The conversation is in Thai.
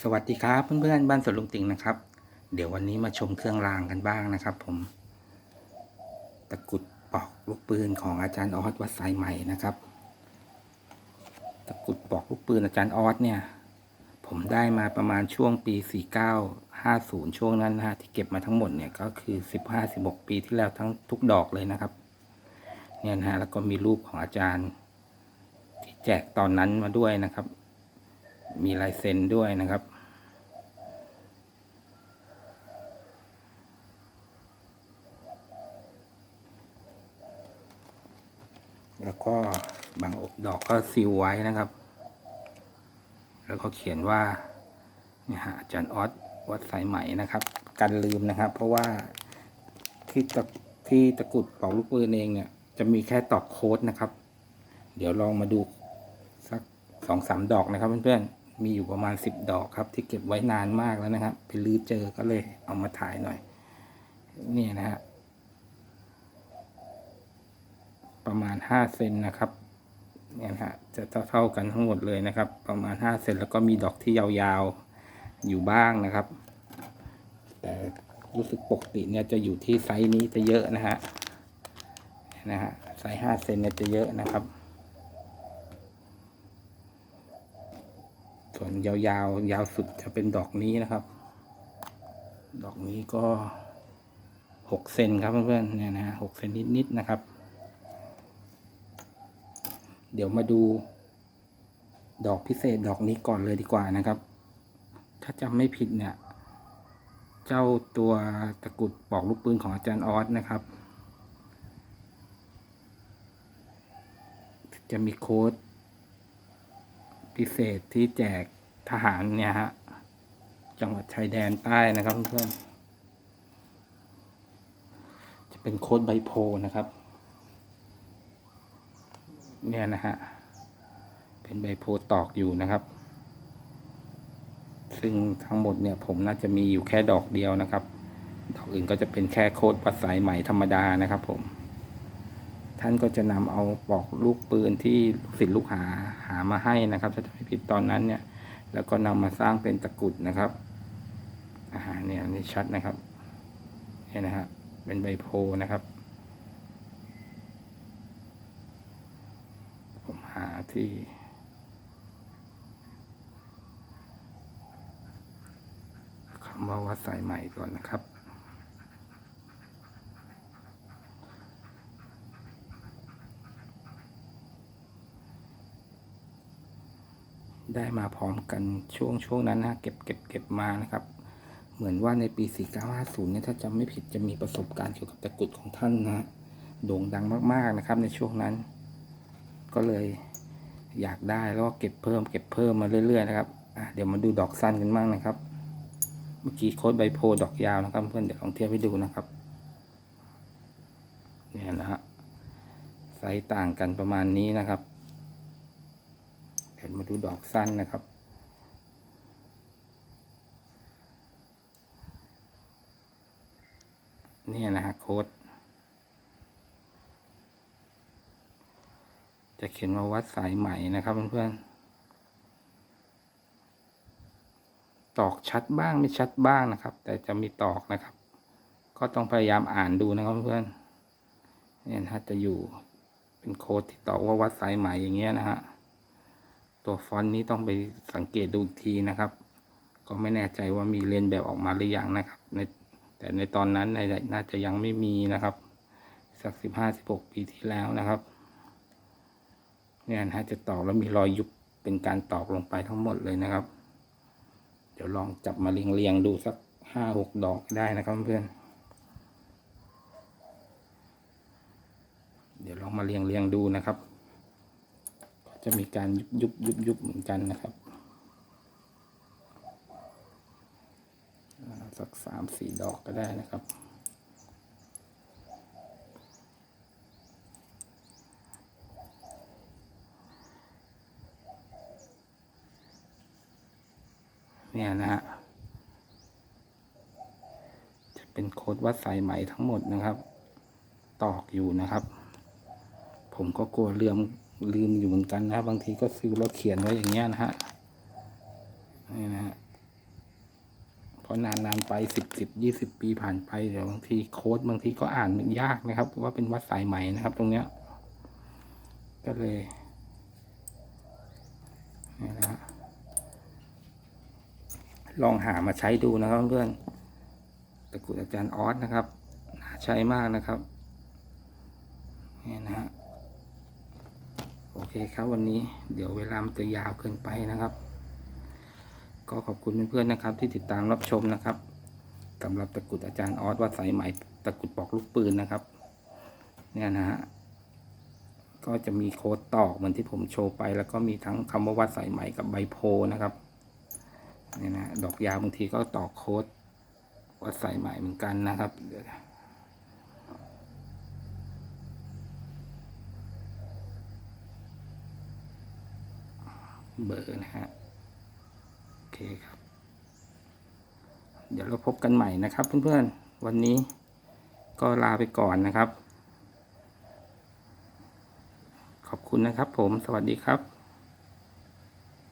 สวัสดีครับ เพื่อนๆบ้านสวนลุงติงนะครับ เดี๋ยววันนี้มาชมเครื่องรางกันบ้างนะครับ ผม ตะกุดปอกลูกปืนของอาจารย์ออสวัดสายใหม่นะครับ ตะกุดปอกลูกปืนอาจารย์ออสเนี่ย ผมได้มาประมาณช่วงปี 4950 ช่วงนั้นนะฮะที่เก็บมาทั้งหมดเนี่ยก็คือ 15-16 ปีที่แล้วทั้งทุกดอกเลยนะครับ เนี่ยนะฮะแล้วก็มีรูปของอาจารย์ที่แจกตอนนั้นมาด้วยนะครับ มีลายเซ็นด้วยนะครับ แล้วก็บางดอกก็ซีลไว้นะครับ แล้วก็เขียนว่าเนี่ยฮะอาจารย์ออสวัดสายไหมนะครับกันลืมนะครับ เพราะว่าที่ตะที่ตะกุดเป่าลูกปืนเองเนี่ย จะมีแค่ตอกโค้ดนะครับ เดี๋ยวลองมาดูสักสองสามดอกนะครับเพื่อนๆ มีอยู่ประมาณสิบดอกครับ ที่เก็บไว้นานมากแล้วนะครับ ไปลื้อเจอก็เลยเอามาถ่ายหน่อยเนี่ยนะฮะประมาณห้าเซนนะครับเนี่ยนะฮะจะเท่าๆกันทั้งหมดเลยนะครับ ประมาณห้าเซนแล้วก็มีดอกที่ยาวๆอยู่บ้างนะครับ แต่รู้สึกปกติเนี่ยจะอยู่ที่ไซส์นี้จะเยอะนะฮะนะฮะไซส์ห้าเซนเนี่ยจะเยอะนะครับ ส่วนยาวๆยาวสุดจะเป็นดอกนี้นะครับ ดอกนี้ก็หกเซนครับเพื่อนๆเนี่ยนะหกเซนนิดๆนะครับ เดี๋ยวมาดู ดอกพิเศษดอกนี้ก่อนเลยดีกว่านะครับ ถ้าจำไม่ผิดเนี่ย เจ้าตัวตะกรุดปอกลูกปืนของอาจารย์ออสนะครับ จะมีโค้ด พิเศษที่แจกทหารเนี่ยฮะ จังหวัดชายแดนใต้นะครับเพื่อนๆจะเป็นโค้ดใบโพนะครับ เนี่ยนะฮะ เป็นใบโพตอกอยู่นะครับ ซึ่งทั้งหมดเนี่ยผมน่าจะมีอยู่แค่ดอกเดียวนะครับ ดอกอื่นก็จะเป็นแค่โค้ดปัดสายไหม่ธรรมดานะครับผม ท่านก็จะนำเอาปอกลูกปืนที่ลูกศิษย์ลูกหาหามาให้นะครับถ้าจะไม่ผิดตอนนั้นเนี่ย แล้วก็นำมาสร้างเป็นตะกรุดนะครับอ่าเนี่ยนี่ชัดนะครับเนี่ยนะฮะเป็นใบโพนะครับ ผมหาที่คำว่าวัดสายใหม่ก่อนนะครับ ได้มาพร้อมกันช่วงช่วงนั้นนะเก็บเก็บเก็บมานะครับ เหมือนว่าในปี 4950 เนี่ยถ้าจำไม่ผิดจะมีประสบการณ์เกี่ยวกับตะกรุดของท่านนะโด่งดังมากๆนะครับ ในช่วงนั้น ก็เลยอยากได้แล้วก็เก็บเพิ่ม เก็บเพิ่มมาเรื่อยๆนะครับเดี๋ยวมาดูดอกสั้นกันบ้างนะครับ เมื่อกี้โค้ดใบโพดอกยาวนะครับ เพื่อนเดี๋ยวลองเทียบให้ดูนะครับเนี่ยนะฮะไซส์ต่างกันประมาณนี้นะครับ ดี๋ยวมาดูดอกสั้นนะครับ นี่นะฮะโค้ดจะเขียนว่าวัดสายไหมนะครับเพื่อนๆตอกชัดบ้างไม่ชัดบ้างนะครับ แต่จะมีตอกนะครับ ก็ต้องพยายามอ่านดูนะครับเพื่อนๆเนี่ยนะฮะจะอยู่เป็นโค้ดที่ตอกว่าวัดสายไหมอย่างเงี้ยนะฮะ ตัวฟอนต์นี้ต้องไปสังเกตดูอีกทีนะครับ ก็ไม่แน่ใจว่ามีเรียนแบบออกมาหรือยังนะครับในแต่ในตอนนั้นในน่าจะยังไม่มีนะครับ สักสิบห้าสิบหกปีที่แล้วนะครับ เนี่ยนะจะตอกแล้วมีรอยยุบเป็นการตอกลงไปทั้งหมดเลยนะครับ เดี๋ยวลองจับมาเรียงเรียงๆดูสักห้าหกดอกได้นะครับเพื่อนเดี๋ยวลองมาเรียงเรียงๆดูนะครับ จะมีการยุบยุบยุบยุบเหมือนกันนะครับสักสามสี่ดอกก็ได้นะครับเนี่ยนะฮะจะเป็นโค้ดวัดสายไหมทั้งหมดนะครับ ตอกอยู่นะครับ ผมก็กลัวเลื่อม ลืมอยู่เหมือนกันนะครับ บางทีก็ซื้อแล้วเขียนไว้อย่างเงี้ยนะฮะนี่นะฮะราะนานๆไปสิบสิบยี่สิบปีผ่านไปเดี๋ยวบางทีโค้ดบางทีก็อ่านมันยากนะครับว่าเป็นวัดสายไหม่นะครับ ตรงเนี้ย ก็เลยนี่นะฮะลองหามาใช้ดูนะครับเพื่อนตะกุดอาจารย์ออสนะครับ ใช้มากนะครับนี่นะฮะ เคครับวันนี้เดี๋ยวเวลามันจะยาวเกินไปนะครับ ก็ขอบคุณเพื่อนๆนะครับ ที่ติดตามรับชมนะครับสำหรับตะกุดอาจารย์ออสวัดสายไหมตะกุดปอกลูกปืนนะครับ เนี่ยนะฮะก็จะมีโค้ดตอกเหมือนที่ผมโชว์ไป แล้วก็มีทั้งคำว่าวัดสายไหมกับใบโพนะครับเนี่ยนะดอกยาวบางทีก็ตอกโค้ดวัดสายไหมเหมือนกันนะครับเดี๋ยวนะ เบอร์นะฮะโอเคครับ เดี๋ยวเราพบกันใหม่นะครับเพื่อนๆ วันนี้ก็ลาไปก่อนนะครับ ขอบคุณนะครับผมสวัสดีครับ